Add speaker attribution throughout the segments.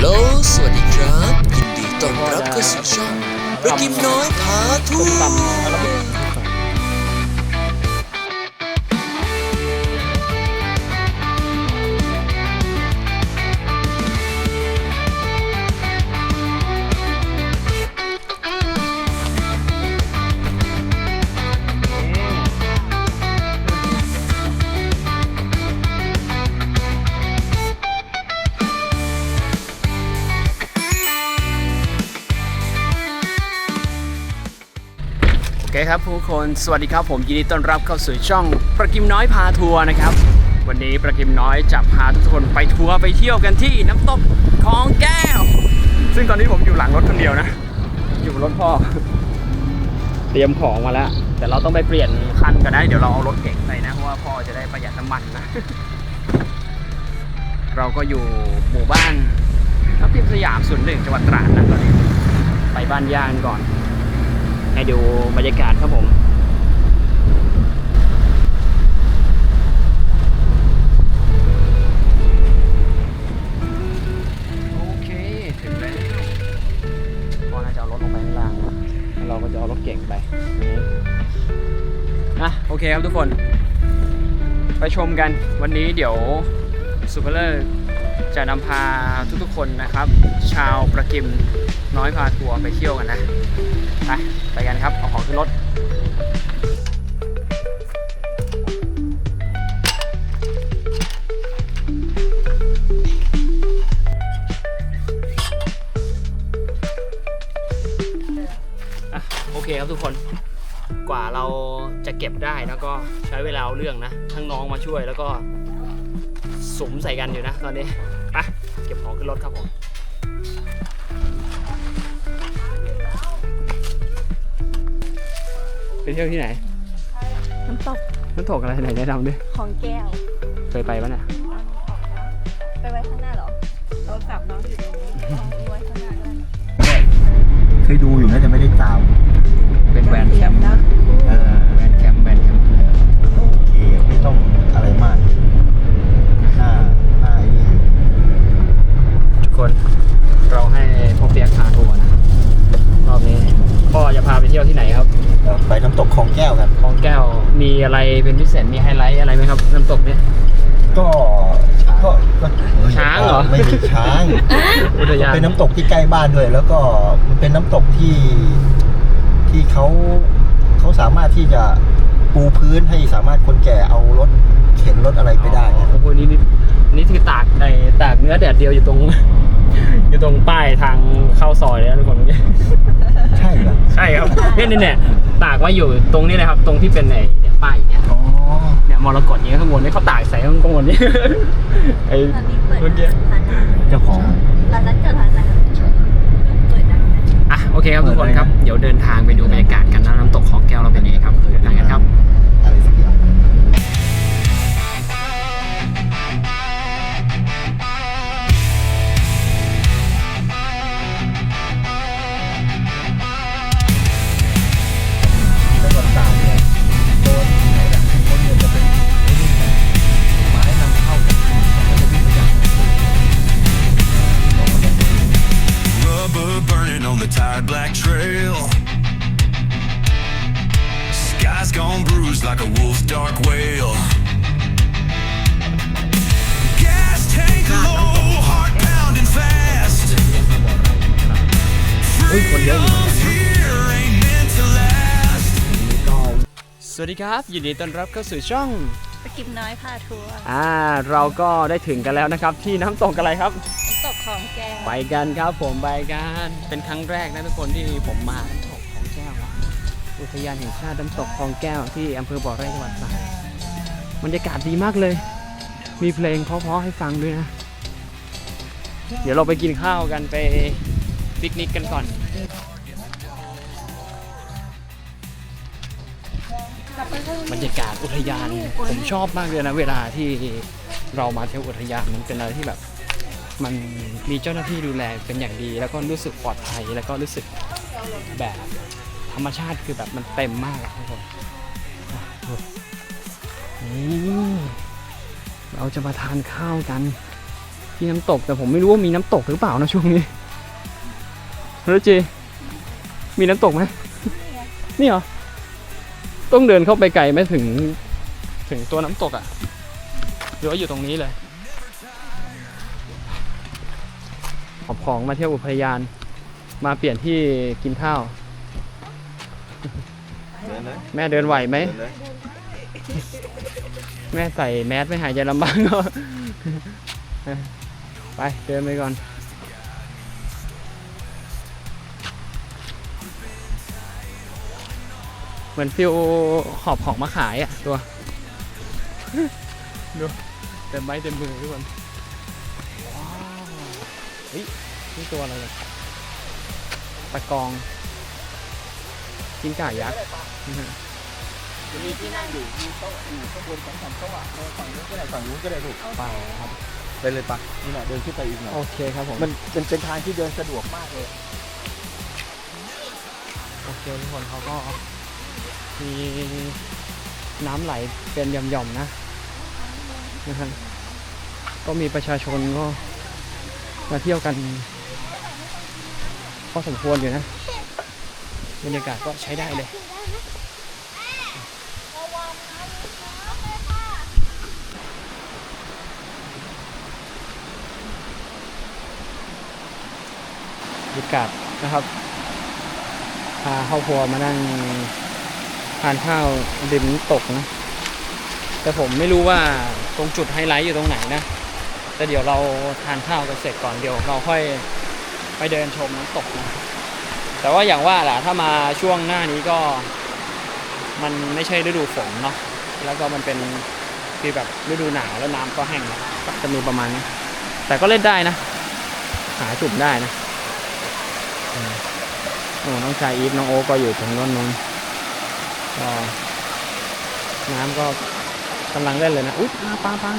Speaker 1: โลสวัสดีครับ ยินดีต้อนรับเข้าสู่ช่องประกิมน้อยพาทัว
Speaker 2: คน สวัสดีครับผมยินดีต้อนรับเข้าสู่ช่องประกิมน้อยพาทัวร์นะครับ วันนี้ประกิมน้อยจะพาทุกคนไปทัวร์ไปเที่ยวกันที่น้ำตกคลองแก้ว ซึ่งตอนนี้ผมอยู่หลังรถคนเดียวนะ อยู่รถพ่อ เตรียมของมาแล้ว แต่เราต้องไปเปลี่ยนคันกันนะเดี๋ยวเราเอารถเก่งไปนะเพราะว่าพ่อจะได้ประหยัดน้ำมันนะ เราก็อยู่หมู่บ้านทับทิมสยามศูนย์หนึ่งจังหวัดตราดนะตอนนี้ ไปบ้านย่างก่อนให้ดูบรรยากาศครับผม รถเก่งไปนะโอเคครับทุกคน ไปชมกันวันนี้เดี๋ยวซูเปอร์เลอร์จะนำพาทุกๆคนนะครับ ชาวประกิมน้อยพาทัวร์ไปเที่ยวกันนะ ไปไปกันครับ เอาของขึ้นรถ นะทั้งน้องมาช่วยแล้วก็สุมใส่กันอยู่นะตอนนี้ไปเก็บของขึ้นรถครับผมไปเที่ยวที่ไหน
Speaker 3: น้ำตก
Speaker 2: น้ำตกอะไรไหนแนะนำดิ
Speaker 3: ของแก้ว
Speaker 2: เคยไปปะเนี่ย
Speaker 4: มีอะไร
Speaker 2: เป็นพิเศษมีไฮไลท์อะไรไหมครับน้ำตกเนี่ย
Speaker 4: ก็ก็ก็เฮ้ย
Speaker 2: ช้างเหรอ
Speaker 4: ไม่มีช้าง
Speaker 2: อุทยาน
Speaker 4: เป็นน้ำตกที่ใกล้บ้านด้วย แล้วก็มันเป็นน้ำตกที่ที่เขาเขาสามารถที่จะปูพื้นให้สามารถคนแก่เอารถเข็นรถอะไรไปได้
Speaker 2: อ๋อ
Speaker 4: เนี่ย
Speaker 2: โอ้โหนี่นี่นี่คือตากในตากเนื้อแดดเดียวอยู่ตรง อยู่ตรงป้ายทางเข้าซอยเลยนะทุกคน
Speaker 4: ใช่เหรอ
Speaker 2: ใช่ครับเนี่ยเนี่ยเนี่ยตากไว้อยู่ตรงนี้เลยครับ ตรงที่เป็นไอ้เนี่ยป้ายอย่างเนี้ย
Speaker 4: อ๋อ
Speaker 2: เนี่ยมรกตอย่างเงี้ยข้างบนนี่เขาตากใส่ข้างบนนี่ไอ้
Speaker 3: ตอนนี้เปิด
Speaker 2: เมื่อกี้
Speaker 3: ร้านอาหาร
Speaker 4: เจ้าของ
Speaker 3: ร้านนั้นเกิดร้านอะไรเปิดได้ไหม
Speaker 2: อะโอเคครับทุกคนครับ เดี๋ยวเดินทางไปดูบรรยากาศกันนะน้ำตกของแก้วเราเป็นยังไงครับเดินทางกันครับ
Speaker 5: Freedom's here, ain't meant to last.
Speaker 2: สวัสดีครับยินดีต้อนรับเข้าสู่ช่อง
Speaker 3: ไปกิมน้อยพาทัวร์
Speaker 2: อ่าเราก็ได้ถึงกันแล้วนะครับ ที่น้ำตกอะไรครับ
Speaker 3: น้ำตกของแก้ว
Speaker 2: ไปกันครับผมไปกันเป็นครั้งแรกนะทุกคนที่ผมมาน้ำตกคลองแก้วอะอุทยานแห่งชาติน้ำตกคลองแก้วที่อำเภอบ่อไร่จังหวัดตราดบรรยากาศดีมากเลย มีเพลงเพราะๆให้ฟังด้วยนะ เดี๋ยวเราไปกินข้าวกันไปปิกนิกกันก่อน บรรยากาศอุทยานผมชอบมากเลยนะเวลาที่เรามาเที่ยวอุทยานมันเป็นอะไรที่แบบ มันมีเจ้าหน้าที่ดูแลเป็นอย่างดี แล้วก็รู้สึกปลอดภัยแล้วก็รู้สึกแบบธรรมชาติคือแบบมันเต็มมากทุกคนนี่เราจะมาทานข้าวกัน ที่น้ำตกแต่ผมไม่รู้ว่ามีน้ำตกหรือเปล่านะช่วงนี้แล้วเจมีน้ำตกไหมนี่เหรอ ต้องเดินเข้าไปไกลไหมถึงถึงตัวน้ำตกอะ่ะหรือว่าอยู่ตรงนี้เลยขอบของมาเที่ยวอุทยาน มาเปลี่ยนที่กินข้าวแม่เดินไหวไหมแม่ใส่แมสไม่หายใจลำบากเนอะไปเดินไปก่อน เหมือนฟิลหอบของมาขายอะตัวดูเต็มไม้เต็มมือทุกคนว้าวเฮ้ยนี่ตัวอะไรเนี่ยปลากองกินก่ายักษ์นะฮะ
Speaker 4: มีที่นั่งอยู่มีโต๊ะอยู่ข้างบนสองสามโต๊ะอะเออฝั่งนู้นก็ได้ฝั่งนู้นก็ได้ถูก
Speaker 2: ไปครับ
Speaker 4: ไปเลยปะนี่แหละเดินขึ้นไปอีกหน่อย
Speaker 2: โอเคครับผม
Speaker 4: มันเป็นเป็นทางที่เดินสะดวกมากเลย
Speaker 2: โอเคทุกคนเขาก็ มีน้ำไหลเป็นหย่อมๆนะนะครับก็มีประชาชนก็มาเที่ยวกันพอสมควรอยู่นะบรรยากาศก็ใช้ได้เลยบรรยากาศนะครับพาครอบครัวมานั่ง ทานข้าวริมตกนะ แต่ผมไม่รู้ว่าตรงจุดไฮไลท์อยู่ตรงไหนนะ แต่เดี๋ยวเราทานข้าวกันเสร็จก่อนเดี๋ยวเราค่อยไปเดินชมน้ำตกนะ แต่ว่าอย่างว่าแหละถ้ามาช่วงหน้านี้ก็ มันไม่ใช่ฤดูฝนเนาะ แล้วก็มันเป็นฟีลแบบฤดูหนาวแล้วน้ำก็แห้งนะก็จะมีประมาณนี้ แต่ก็เล่นได้นะ หาจุดได้นะโอ้น้องชายอีฟน้องโอ๊คก็อยู่ตรงโน้นนู้น น้ำก็กำลังเล่นเลยนะอุ๊ยปลาปลาปลา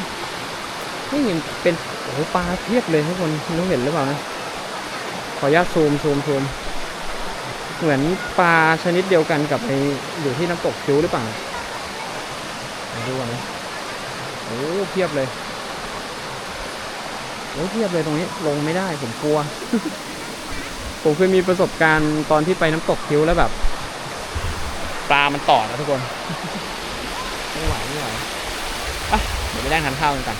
Speaker 2: นี่ยังเป็นโอ้โหปลาเพียบเลยทุกคนไม่รู้เห็นหรือเปล่านะขออนุญาตซูมซูมซูมเหมือนปลาชนิดเดียวกันกับในอยู่ที่น้ำตกคิ้วหรือเปล่ามาดูก่อนนะโอ้เพียบเลยโอ้เพียบเลยตรงนี้ลงไม่ได้ผมกลัว ผมเคยมีประสบการณ์ตอนที่ไปน้ำตกคิ้วแล้วแบบ ปลามันต่อนะทุกคน ไม่ไหวไม่ไหวอะเดี๋ยวไปนั่งทานข้าวกันกัน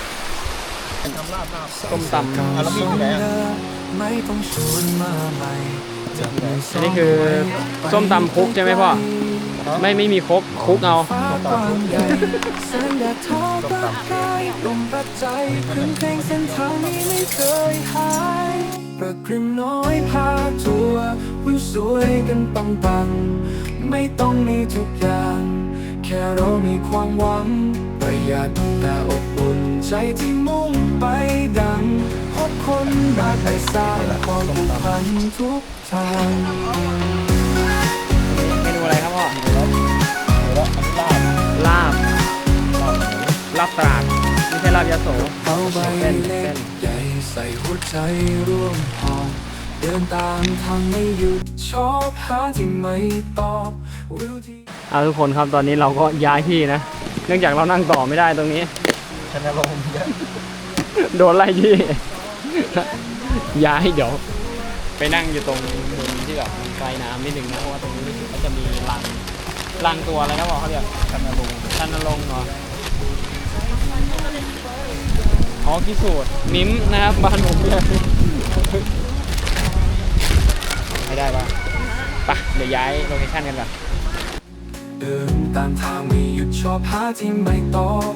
Speaker 4: ทำลาบลาบ
Speaker 2: ต้มตำ
Speaker 4: อะแล้วมีดอยู่ไหนอะ
Speaker 5: ไม่ต้องชวนมาใหม่จะมี
Speaker 2: อันนี้คือส้มตำคลุกใช่ไหมพ่อ ไม่ไม่มีครกคลุกเอา
Speaker 5: ฟ้ากว้างใหญ่แสงแดดทอประกายลมพัดใจครึ่งเพลงเส้นทางนี้ไม่เคยหายประกริมน้อยพาทัวร์วิวสวยกันปังปังๆ ไม่ต้องมีทุกอย่าง แค่เรามีความหวัง ประหยัดแต่อบอุ่นใจที่มุ่งไปดังพบคนรักไอ้สร้างความผูกพันทุกทาง
Speaker 2: เมนูอะไรครับพ่อ
Speaker 4: แล้วอันนี้ลาบ
Speaker 2: ลาบลาบตราดไม่ใช่ลาบยาโส
Speaker 5: เอาใบ
Speaker 2: เส้น
Speaker 5: เล็
Speaker 2: เส้
Speaker 5: ก
Speaker 2: น
Speaker 5: ใหญ่ใส่หัวใจร่วมหอบ เดินตามทางไม่หยุดชอบหาที่ไม่ตอบวิวที่
Speaker 2: เอาทุกคนครับตอนนี้เราก็ย้ายที่นะ เนื่องจากเรานั่งต่อไม่ได้ตรงนี้
Speaker 4: ชนะลมเยอะ
Speaker 2: โดนไล่ที่ ย้ายเดี๋ยว ไปนั่งอยู่ตรงมุมที่แบบไกลน้ำนิดนึงนะเพราะว่าตรงนี้รู้สึกว่าจะมีรังรังตัวอะไรนะบอกเขาเรียกชันนรงชันนรงเหรออ๋อกิสูตรมิ้มนะครับบ้านผมเนี่ย ไม่ได้ปะปะเดี๋ยวย้ายโลเคชั่นกันก่อน
Speaker 5: เดินตามทางไม่หยุดชอบหาที่ไม่ตอบ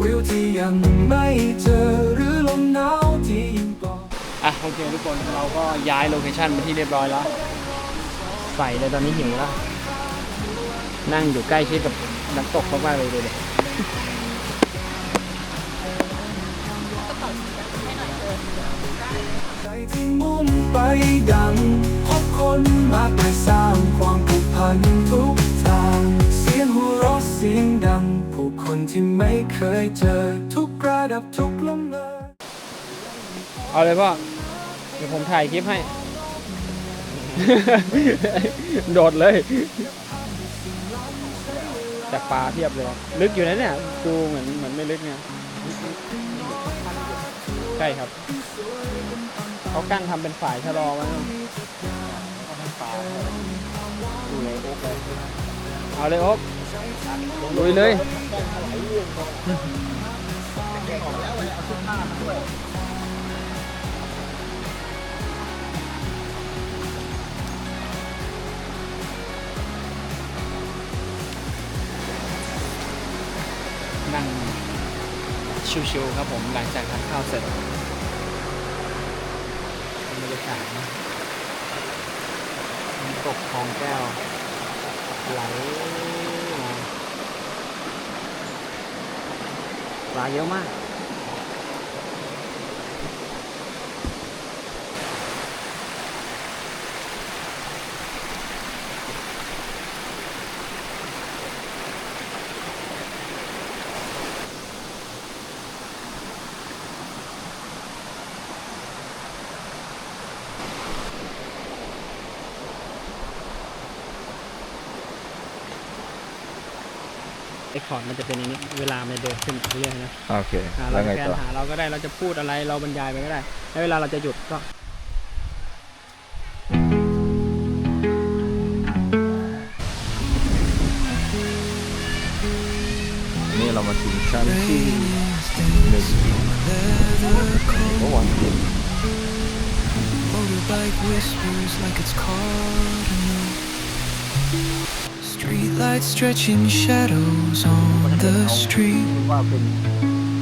Speaker 5: วิวที่ยังไม่เจอหรือลมหนาวที่ยิ่งปลอบ
Speaker 2: อะโอเคทุกคนเราก็ย้ายโลเคชั่นมาที่เรียบร้อยแล้ว ใส่เลยตอนนี้หิวแล้วนั่งอยู่ใกล้ชิดกับน้ำตกมากๆเลยดูดิ
Speaker 5: ใจที่มุ่งไปดัง พบคนมากมายสร้างความผูกพันทุกทาง เสียงหัวเราะเสียงดัง ผู้คนที่ไม่เคยเจอ ทุกระดับทุกลมเลย
Speaker 2: เอาเลยพ่อเดี๋ยวผมถ่ายคลิปให้ โดดเลยแต่ปลาเทียบเลย ลึกอยู่นะเนี่ยดูเหมือนเหมือนไม่ลึกเนี่ยใช่ครับ เขากั้นทำเป็นฝ่ายชะลอไว้ เอาเลยโอ๊กลุยเลยนั่งชิวๆครับผมหลังจากทานข้าวเสร็จบรรยากาศนะน้ำ ตกคลองแก้ว ไหลมาปลาเยอะมาก ไอ้คอร์ดมันจะเป็นอย่างนี้ เวลามันเดินขึ้นเรื่อยๆนะ
Speaker 6: โอเค
Speaker 2: อ่า
Speaker 6: แล้
Speaker 2: เรา
Speaker 6: วไง
Speaker 2: จะแก
Speaker 6: ต่อ
Speaker 2: นหาเราก็ได้เราจะพูดอะไรเราบรรยายไปก็ได้ แล้วเวลาเราจะหยุดก็
Speaker 6: นี่เรามาถึงชั้นที่หนึ่งเมื่อวานกิน
Speaker 5: Motorbike whispers like it's caught a note. Streetlights stretching shadows on the street.
Speaker 2: ว่าเป็น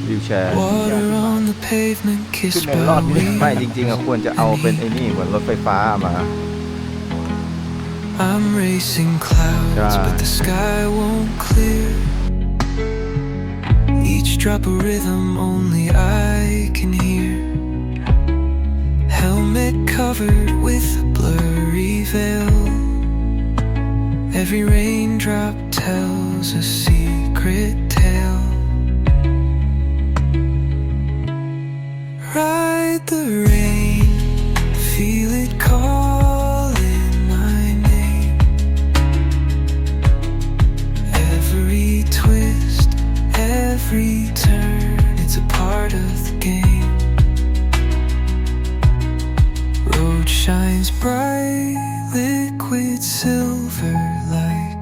Speaker 6: วิวแชร์
Speaker 5: Water on the pavement,
Speaker 2: ขึ้น
Speaker 5: kissed
Speaker 2: ในรอด
Speaker 5: by
Speaker 2: เนี่ย
Speaker 6: ไม่
Speaker 5: wind.
Speaker 6: จริงๆอะควรจะเอาเป็นไอ้นี่เหมือนรถไฟฟ้ามา
Speaker 5: I'm racing clouds,
Speaker 6: Yeah.
Speaker 5: but the sky won't clear. Each drop a rhythm only I can hear. Helmet covered with a blurry veil. Every raindrop tells a secret tale. Ride the rain,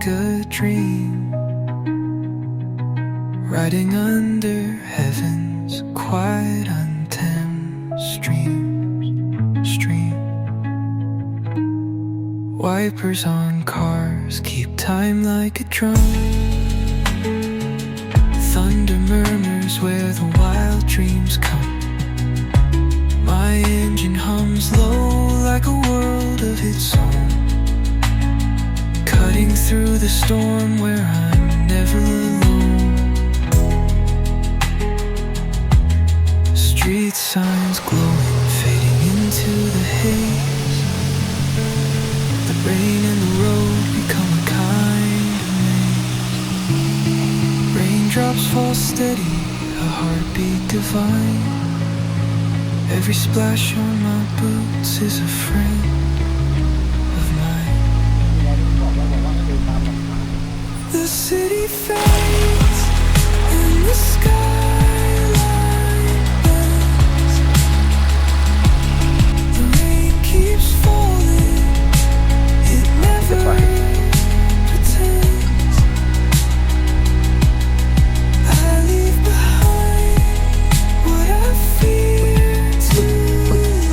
Speaker 5: a dream. Riding under heaven's quiet, untamed streams, stream. Wipers on cars keep time like a drum. Thunder murmurs where the wild dreams come. My engine hums low like a world of its own. Cutting through the storm where I'm never alone. Street signs glowing, fading into the haze. The rain and the road become a kind of maze. Raindrops fall steady, a heartbeat divine. Every splash on my boots is a friend city fades and the skyline. The rain keeps falling, never. I leave behind what I fear to lose.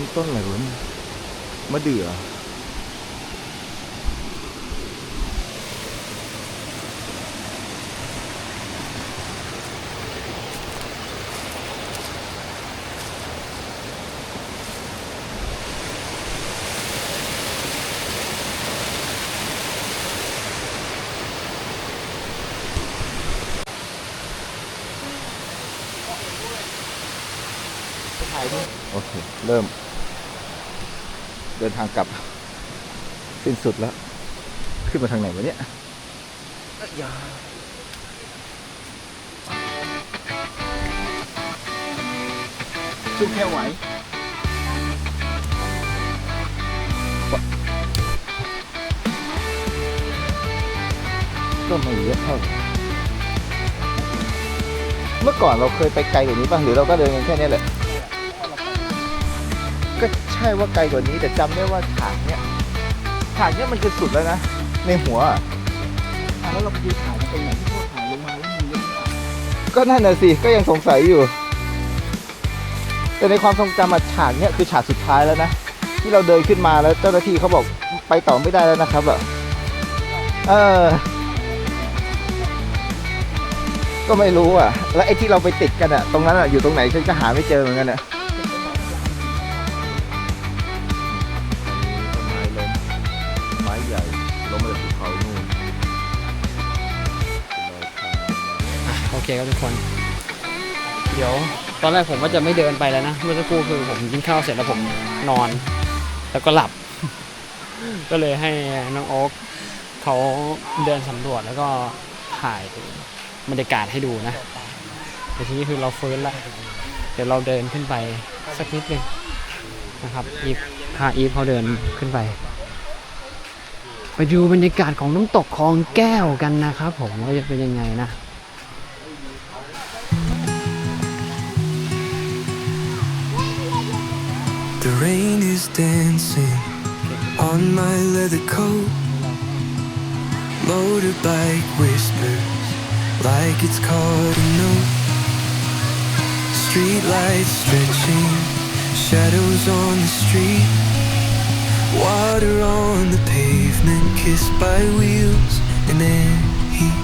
Speaker 6: นสุดละอันนี้ต้นอะไรวะเนี่ยมะเดื่อโอเค เริ่ม เดินทางกลับ สิ้นสุดแล้ว ขึ้นมาทางไหนวะเนี่ย
Speaker 2: ชุบแค่ไหว
Speaker 6: ก็ไม่เยอะเท่าไหร่เมื่อก่อนเราเคยไปไกลกว่านี้ป่ะหรือเราก็เดินกันแค่เนี้ยแหละก็ใช่ว่าไกลกว่านี้แต่จำได้ว่าฉากเนี้ยฉากเนี้ยมันคือสุดแล้วนะ ในหัวอะ
Speaker 2: อะแล้วเราไปดูถ่ายตรงไหนที่พวกถ่ายลงมาแล้วมีเยอะมาก
Speaker 6: ก็นั่นน่ะสิก็ยังสงสัยอยู่ แต่ในความทรงจำอะฉากเนี้ยคือฉากสุดท้ายแล้วนะ ที่เราเดินขึ้นมาแล้วเจ้าหน้าที่เขาบอกไปต่อไม่ได้แล้วนะครับอะเออ ก็ไม่รู้อะ แล้วไอ้ที่เราไปติดกันอะ ตรงนั้นอะอยู่ตรงไหนฉันก็หาไม่เจอเหมือนกันอะ
Speaker 2: คครับทุกคน เดี๋ยวตอนแรกผมว่าจะไม่เดินไปแล้วนะ เมื่อสักครู่คือผมกินข้าวเสร็จแล้วผมนอน แล้วก็หลับ ก็เลยให้น้องโอ๊คเขาเดินสำรวจแล้วก็ถ่ายบรรยากาศให้ดูนะแต่ทีนี้คือเราฟื้นละเดี๋ยวเราเดินขึ้นไปสักนิดหนึงนะครับอีฟพาอีฟเขาเดินขึ้นไป ไปดูบรรยากาศของน้ำตกคลองแก้วกันนะครับผมว่าจะเป็นยังไงนะ
Speaker 5: rain is dancing on my leather coat. Motorbike whispers like it's caught a note. Street lights stretching, shadows on the street. Water on the pavement, kissed by wheels and air heat.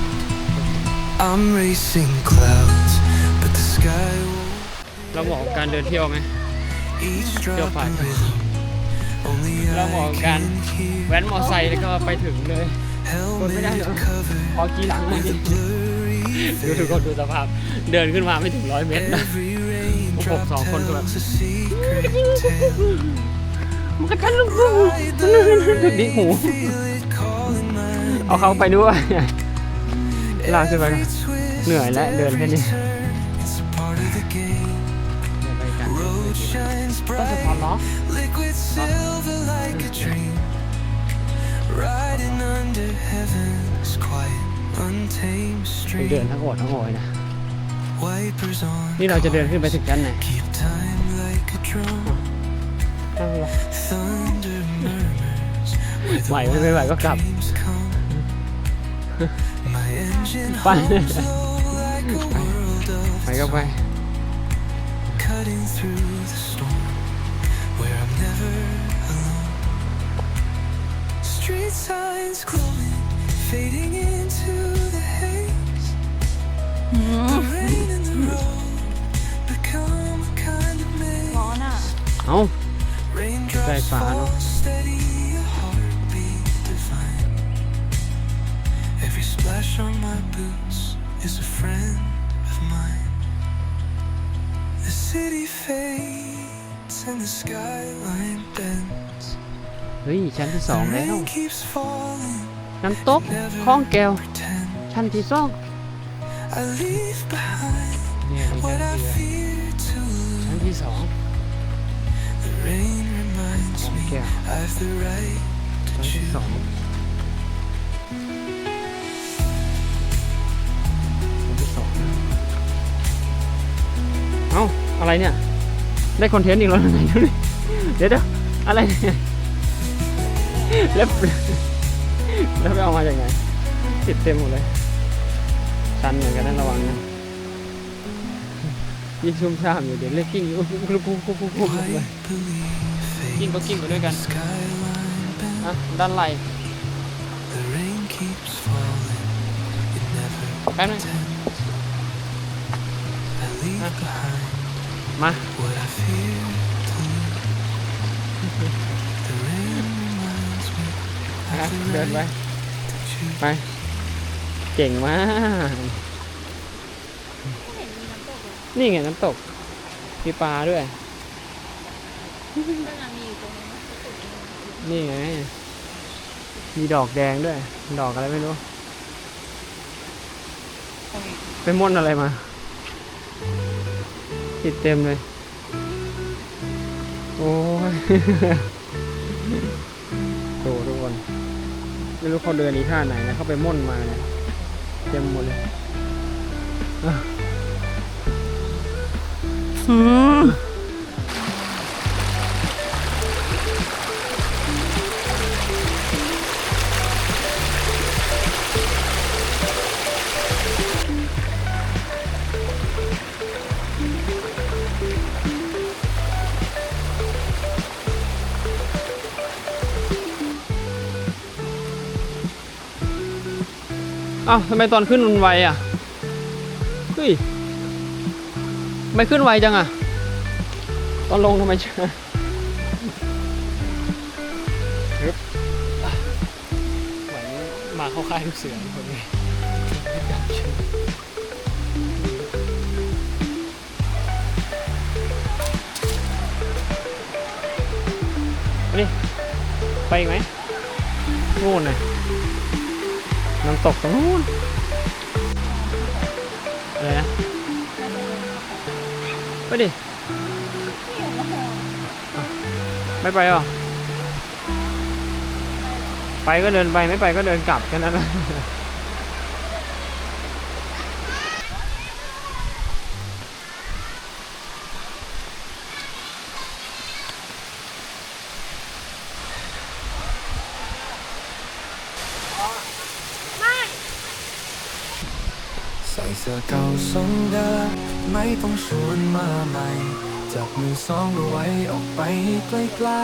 Speaker 5: I'm racing clouds, but the sky won't.
Speaker 2: เราเหมาะกับการเดินเที่ยวไหม
Speaker 5: Each
Speaker 2: Feel
Speaker 5: drop
Speaker 2: fine.
Speaker 5: in rhythm, only
Speaker 2: เราเหมาะ
Speaker 5: I
Speaker 2: กับการ
Speaker 5: can hear.
Speaker 2: แว้นมอไซค์แล้วก็ไปถึงเลย
Speaker 5: Helmet
Speaker 2: Well, yeah.
Speaker 5: covered
Speaker 2: พอกี่หลังเลย
Speaker 5: with a blurry
Speaker 2: ดูทุกคนดูสภาพ เดินขึ้นมาไม่ถึงร้อยเมตรนะ
Speaker 5: Every raindrop
Speaker 2: song con thôi.
Speaker 5: tells a secret tale.
Speaker 2: มันก็ทันลูกลู
Speaker 5: Ride the
Speaker 2: ดิกหู
Speaker 5: rain, feel it calling my
Speaker 2: เอาเขาไปด้วยลากขึ้นไป
Speaker 5: every
Speaker 2: นะ
Speaker 5: twist,
Speaker 2: เหนื่อยแล้วเดินแค่นี้
Speaker 5: shines
Speaker 2: ก็จะพอ
Speaker 5: bright,
Speaker 2: ล็อก
Speaker 5: liquid silver like a dream. Riding under heaven's quiet, untamed
Speaker 2: เดิน
Speaker 5: stream.
Speaker 2: ทั้งโอดทั้งโอยนะ
Speaker 5: Wipers on.
Speaker 2: นี่เราจะเดินขึ้นไปถึงชั้นไหน
Speaker 5: Keep time like a drum.
Speaker 2: นั่งรอ
Speaker 5: Thunder murmurs. where the
Speaker 2: ไหวไม่ไม่ไหวก็กลับ
Speaker 5: dreams come. My engine
Speaker 2: ไป
Speaker 5: hums low like a world of
Speaker 2: ไปก็ไป
Speaker 5: signs glowing, fading into the haze. The rain and the road become a kind of
Speaker 3: ร้อนอ่ะ
Speaker 5: maze.
Speaker 2: เอ้า
Speaker 5: Raindrops
Speaker 2: Very far,
Speaker 5: fall
Speaker 2: no?
Speaker 5: steady, a heartbeat divine. Every splash on my boots is a friend of mine. The city fades and the skyline bends.
Speaker 2: เฮ้ย ชั้นที่สอง
Speaker 5: The
Speaker 2: แล้ว
Speaker 5: rain keeps falling,
Speaker 2: น้ำตกคลองแก้ว
Speaker 5: pretend
Speaker 2: ชั้นที่สอง
Speaker 5: I leave behind
Speaker 2: เนี่ยมีชั้
Speaker 5: what
Speaker 2: น
Speaker 5: I
Speaker 2: ที่
Speaker 5: fear to
Speaker 2: ชั้น
Speaker 5: lose.
Speaker 2: ที่สอง
Speaker 5: The rain reminds me
Speaker 2: Okay.
Speaker 5: I've the right
Speaker 2: ชั้
Speaker 5: to
Speaker 2: นที่สอง
Speaker 5: choose.
Speaker 2: ชั้นที่สองเอ้า อะไรเนี่ย ได้คอนเทนต์อีกแล้วไหนดูดิเดี๋ยวเดี๋ยวอะไรเนี่ย แล้วแล้วไปเอามาจากไหนติดเต็มหมดเลย ชันเหมือนกันนะระวังนะยิ่งชุ่มฉ่ำอยู่เดี๋ยวเล็กกิ้งอยู่กุ๊กกุ๊กกุ๊กกุ๊กกุ๊กไป
Speaker 5: White belief
Speaker 2: กิ้งก็กิ้งไปด้วยกันอะด้านไหลแป๊บนึงมา อะ
Speaker 5: of the
Speaker 2: เดินไป
Speaker 5: right to choose.
Speaker 2: ไป เก่งมาก นี่ไงน้ำตก มีปลาด้วย นี่ไง มีดอกแดงด้วย ดอกอะไรไม่รู้ไปม่วนอะไรมา ติดเต็มเลย โอ้ย โตทุกคน ไม่รู้เขาเดินอีท่าไหนนะเขาไปม่นมาเนี่ยเต็มหมดเลยอืม อ้าวทำไมตอนขึ้นมันไวอะเฮ้ยไม่ขึ้นไวจังอะ ตอนลงทำไมช้าฮึบอะเหมือนมาเข้าค่ายลูกเสือคนนี้นี่ไปอีกไหมนู่นน่ะ น้ำตกตรงนู้นอะไรนะไปดิไม่ไปหรอไปก็เดินไปไม่ไปก็เดินกลับแค่นั้นแหละ
Speaker 5: ใส่เสื้อเก่าทรงเดิ มไม่ต้องชวนมาใหม่ จับมือสองเราไว้ออกไปใกล้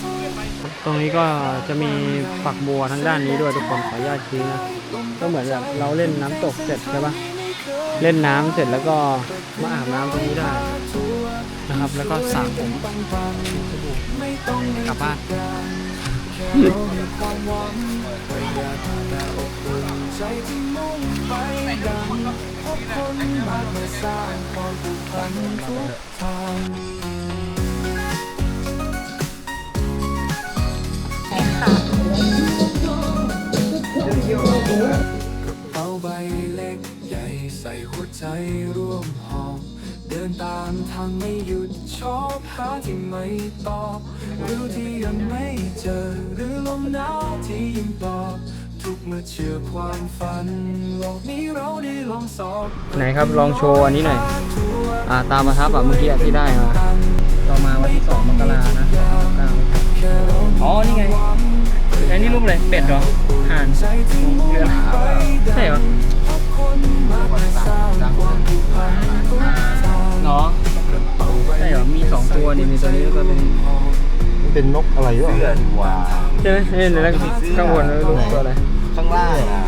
Speaker 5: ๆ
Speaker 2: ตรงนี้ก็จะมีฝักบัวทางด้านนี้ด้วยทุกคนขออนุญาตชี้นะก็เหมือนแบบเราเล่นน้ำตกเสร็จใช่ปะเล่นน้ำเสร็จแล้วก็มาอาบน้ำตรงนี้ได้นะครับ แล้วก็สระผมกลับบ้าน
Speaker 5: เอาใบเล็กใหญ่ใส่หัวใจร่วมหอบ เดินตามทางไม่หยุดชอบหาที่ไม่ตอบ หรือที่ยังไม่เจอหรือลมหนาวที่ยิ่งปลอบทุกเมื่อเชื่อความฝันโลกนี้เราได้ลองสอบ
Speaker 2: ไหนครับลองโชว์อันนี้หน่อย อ่าตามประทับอะเมื่อกี้ที่ได้มาต่อมาวันที่สองมกรานะอ๋อ นี่ไงไอ้นี่รูปอะไรเป็ดเหรอห่านเรือใช่เหรอ เป็
Speaker 4: นนกอะไรวะ
Speaker 2: ใช่ไหมเอ้ยเดี๋ยวแล้วข้างบนแล้วรูปตัวอะไร
Speaker 6: ข้างล่างอะ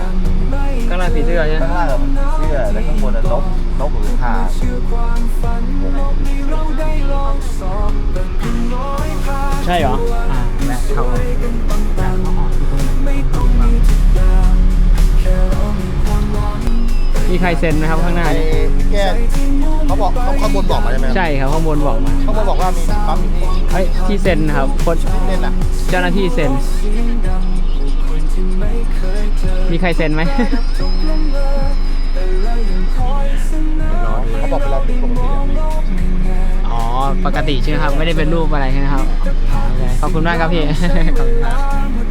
Speaker 2: ข้างล่างผีเสื้อใช่ไหม
Speaker 6: ข้างล่างเป็นเสื้อแล้วข้างบนอะนกนกหรือห่าน
Speaker 2: ใช่เหรออ่าแม่เข้ามีใครเซ็นไหมครับข้างหน้า
Speaker 6: ไอ้
Speaker 2: นี่
Speaker 6: แก้เขาบอกต้องข้างบนบอกมาใช่ไหม
Speaker 2: ใช่ครับข้างบนบอกมา
Speaker 6: ข้างบนบอกว่ามีปั๊มอยู่นี่
Speaker 2: เฮ้ยที่เซ็นนะครับคน
Speaker 6: เล่นอะ
Speaker 2: เจ้าหน้าที่เซ็น มีใครเซ็นไหม
Speaker 6: เขาบอกเวลาปิดปกติอะ
Speaker 2: อ๋อ ปกติใช่ไหมครับ ไม่ได้เป็นรูปอะไรใช่ไหมครับโอเคขอบคุณมากครับพี่ ขอบคุณครับ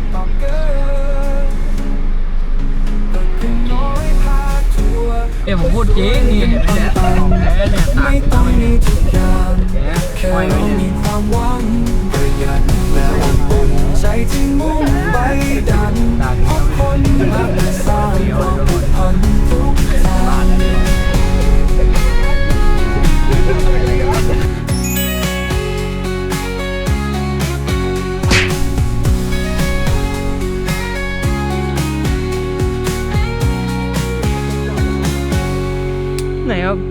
Speaker 2: เอ้ยผมพูดจริงนี่เห็นไหมเนี่ยของแท้เนี่ยต่าง
Speaker 5: ไม่
Speaker 2: กัน
Speaker 5: ต้อง
Speaker 2: เลย
Speaker 5: มี
Speaker 2: เนี่ย
Speaker 5: ทุกอย่าง
Speaker 2: แก
Speaker 5: แค่
Speaker 2: ปล่อยไว้
Speaker 5: เรา
Speaker 2: เนี่ย
Speaker 5: มีความหวังประหยัดและอดทนใจที่มุ่งไปดันพบคนมากมาสร้างความผูกพันทุกทาง
Speaker 2: now